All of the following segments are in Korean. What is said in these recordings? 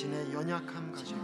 자신의 연약함 가지고.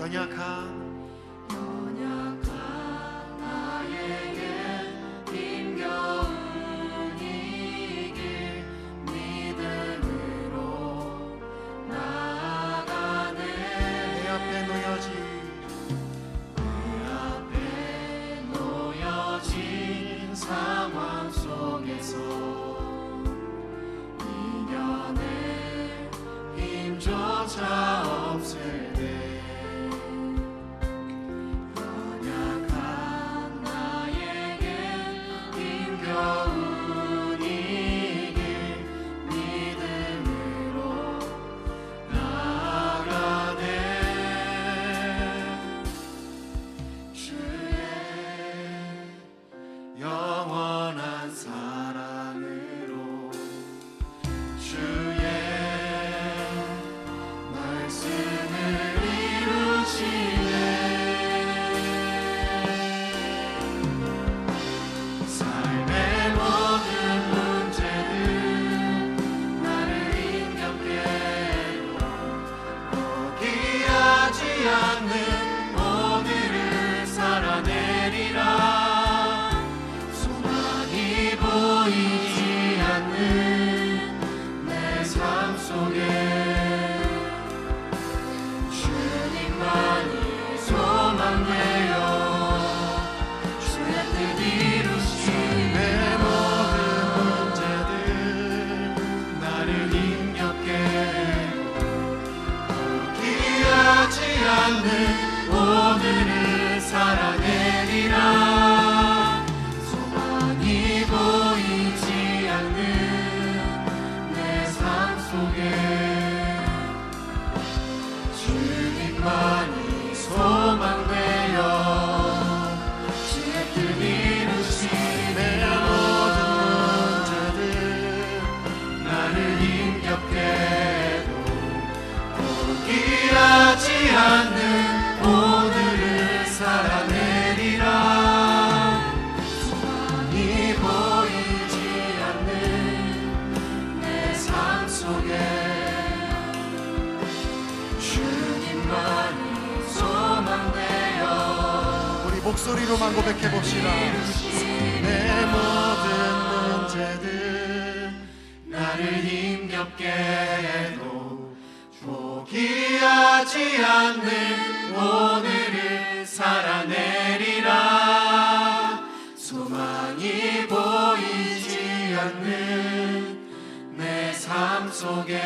연약한 어렵게도 포기하지 않는 오늘을 살아내리라. 소망이 보이지 않는 내 삶 속에 주님만이 소망되어 우리 목소리로만 고백해 봅시다. 내 모든 문제들 나를 어렵게도 포기하지 않는 오늘을 살아내리라. 소망이 보이지 않는 내 삶 속에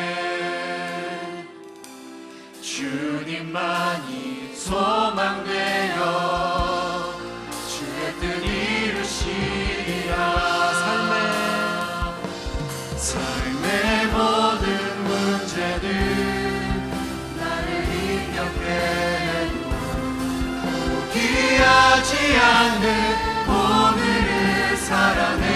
주님만이 소망되어 주의 뜻 이루시리라. 삶의 삶 않는 오늘을 살아내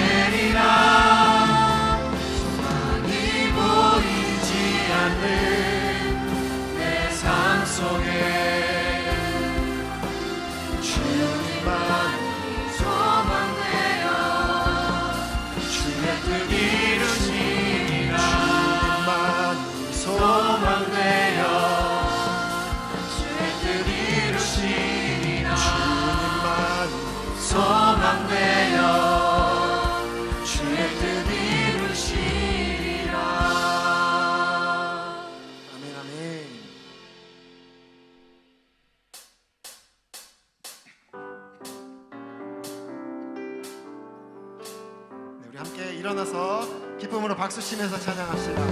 치면서 찬양합시다.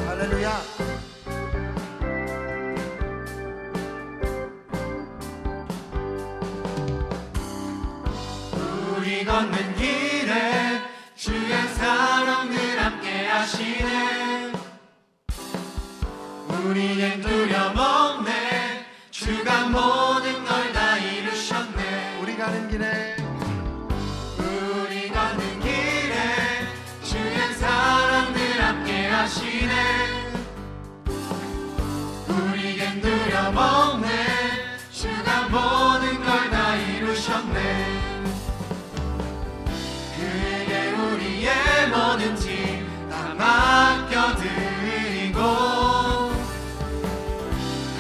드리고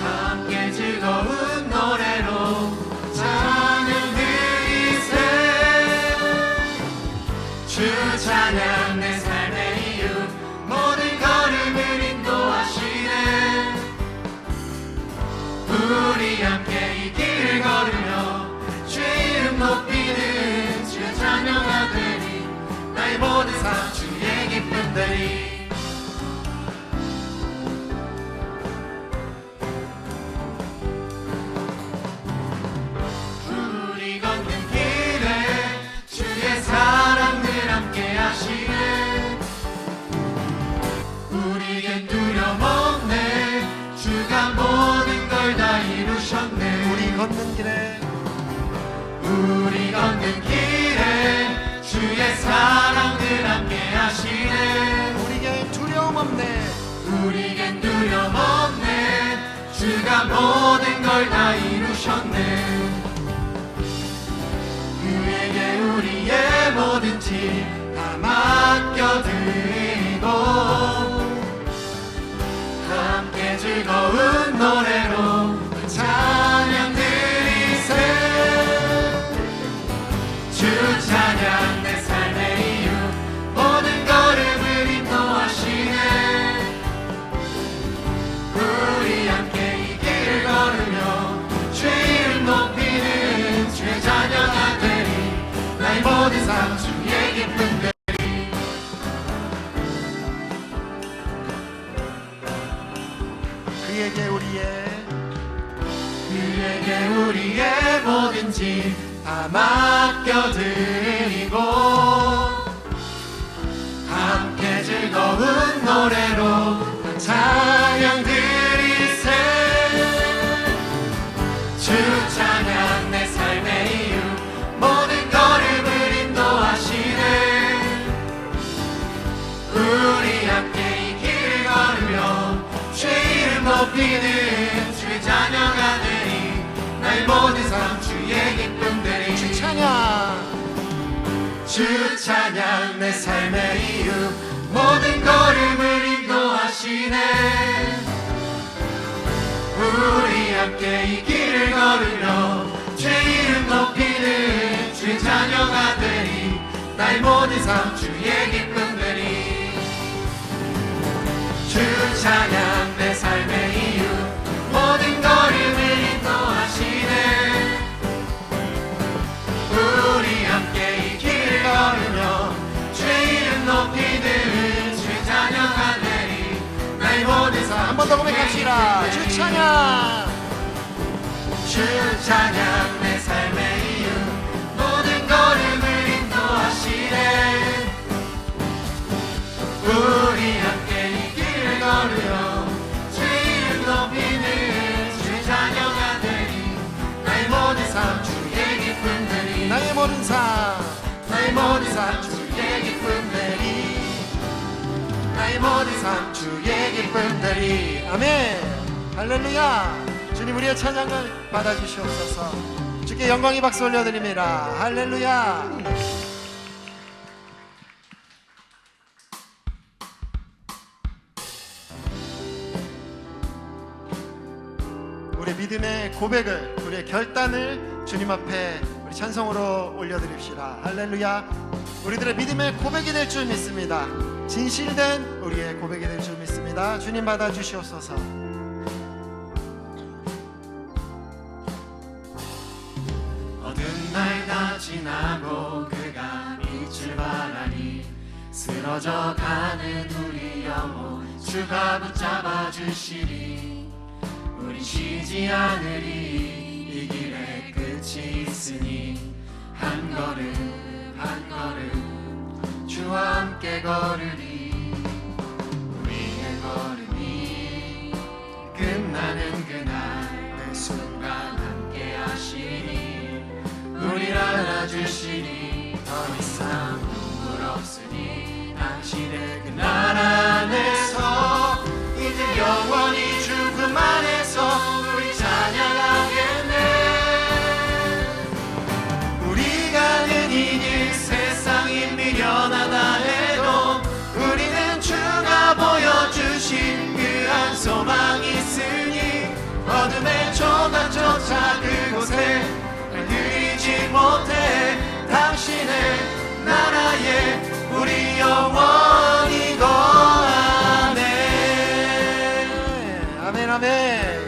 함께 즐거운 노래로 찬양 드리세. 주 찬양 내 삶의 이유 모든 걸음을 인도하시네. 우리 함께 걷는 길에 우리 걷는 길에 주의 사랑들 함께 하시네. 우리겐 두려움 없네. 우리겐 두려움 없네. 주가 모든 걸 다 이루셨네. 그에게 우리의 뭐든지 다 맡겨드리고 함께 즐거운 노래로 우리의 뭐든지 다 맡겨드리고 함께 즐거운 노래로 찬양 주 찬양 내 삶의 이유 모든 걸음을 인도하시네. 우리 함께 이 길을 걸으며 주의 이름 높이는 주의 자녀가 되리. 나의 모든 삶주 고백합시다. 주 찬양. 주 찬양 내 삶의 이유 모든 걸음을 인도하시네. 우리 함께 이 길을 걸으며 주 이름 높이는 주 찬양하 되리 나의 모든 삶 주의 기쁨 되리 나의 모든 삶. 나의 모든 삶 주의 기쁨 되리 나의 모든 삶 주의 기쁨 되리 아멘. 할렐루야. 주님 우리의 찬양을 받아주시옵소서. 주께 영광의 박수 올려드립니다. 할렐루야. 우리 믿음의 고백을 우리의 결단을 주님 앞에 우리 찬송으로 올려드립시다. 할렐루야. 우리들의 믿음의 고백이 될 줄 믿습니다. 진실된 우리의 고백이 될 줄 믿습니다 주님 받아 주시옵소서. 어두운 날 다 지나고 그가 빛을 발하니 쓰러져 가는 우리 영혼 주가 붙잡아 주시리. 우리 쉬지 않으리. 이 길에 끝이 있으니 한 걸음 한 걸음 주와 함께 걸으리 안아주시니 더 이상 눈물 없으니 당신의 그날 안에서 이제 영원히 죽음 안에서 우리 찬양하겠네 우리가 가는 이길 세상이 미련하다 해도 우리는 주가 보여주신 그한 소망이 있으니 어둠의 조각조차 그곳에 들이지 못해 당신의 나라에 우리 영원히 거하네. 아멘 아멘.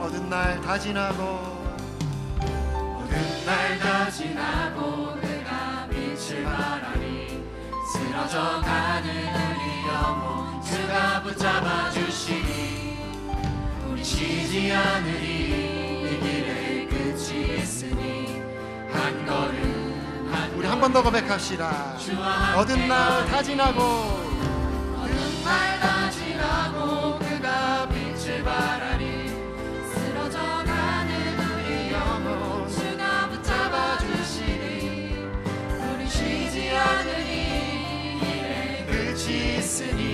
어두운 날다 지나고 어두운 날다 지나고 그가 빛을 발하니 쓰러져 가는 우리 영혼 주가 붙잡아 주시니 우리 쉬지 않으리 번 더 고백합시다. 어두운 날다 지나고 어두운 날다 지나고 그가 빛을 발하니 쓰러져 가는 우리 영혼 주가 붙잡아 주시니 우리 쉬지 않으니 길에 끝이 있으니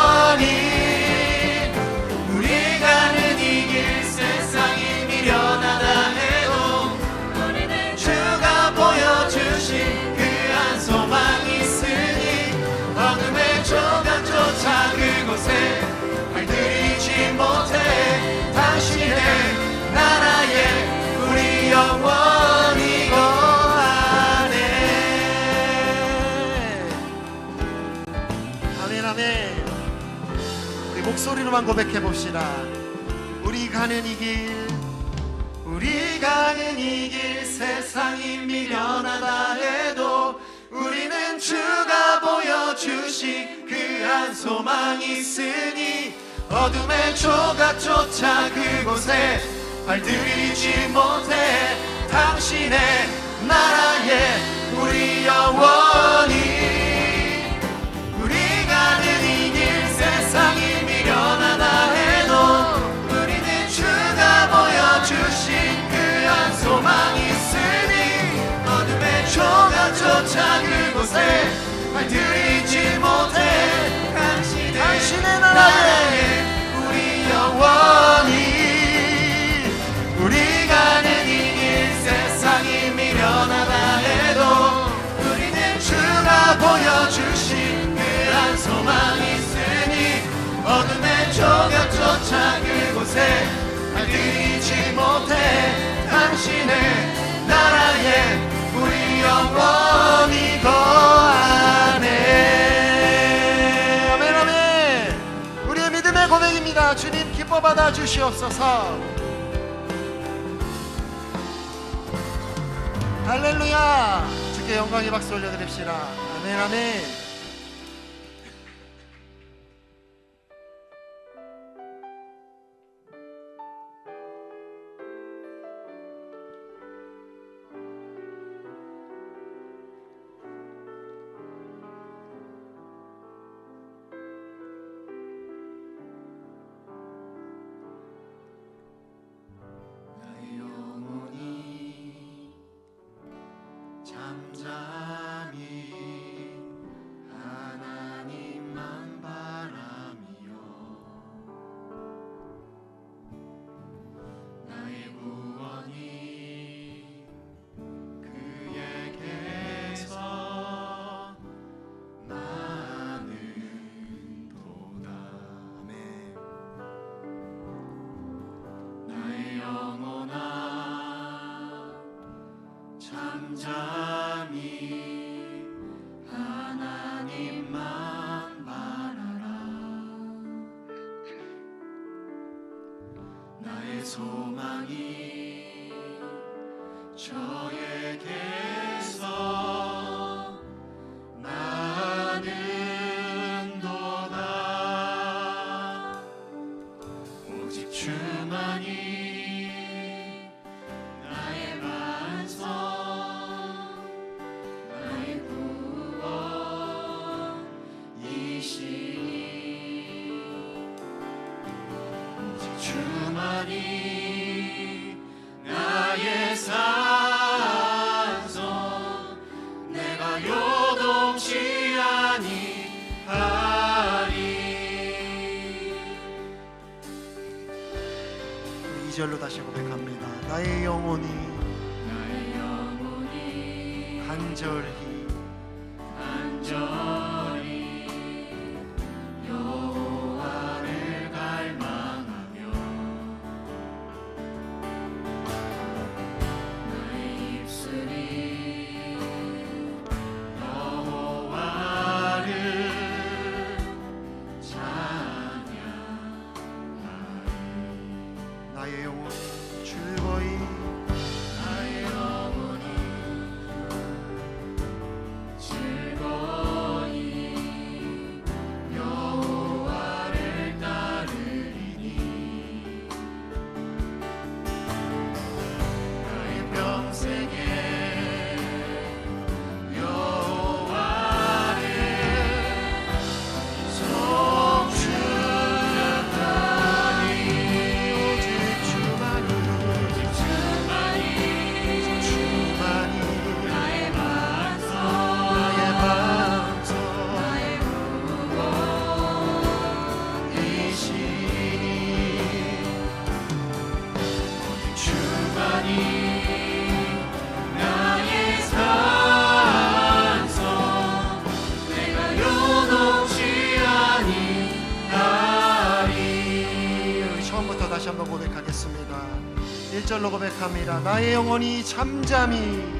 차 그곳에 발들이지 못해 당신의 나라에 우리 영원히 거하네. 아멘 아멘. 우리 목소리로만 고백해 봅시다. 우리 가는 이 길 우리 가는 이 길 세상이 미련하다 해도 주가 보여주신 그한 소망이 있으니 어둠의 조각조차 그곳에 발들이지 못해 당신의 나라에 우리 영원히 꿈을 들이지 못해 당신의, 당신의 나라에 우리 영원히 우리가 내일 세상이 미련하다 해도 우리는 주가 보여주신 그한 소망이 있으니 어둠의 조각조차 그곳에 들이지 못해 당신의 나라에 우리 영원히 거하 은혜입니다. 주님 기뻐 받아 주시옵소서. 할렐루야. 주께 영광의 박수 올려드립시다. 아멘 아멘. 다시 고백합니다. 나의 영혼이, 나의 영혼이 간절히 나의 영혼이 잠잠히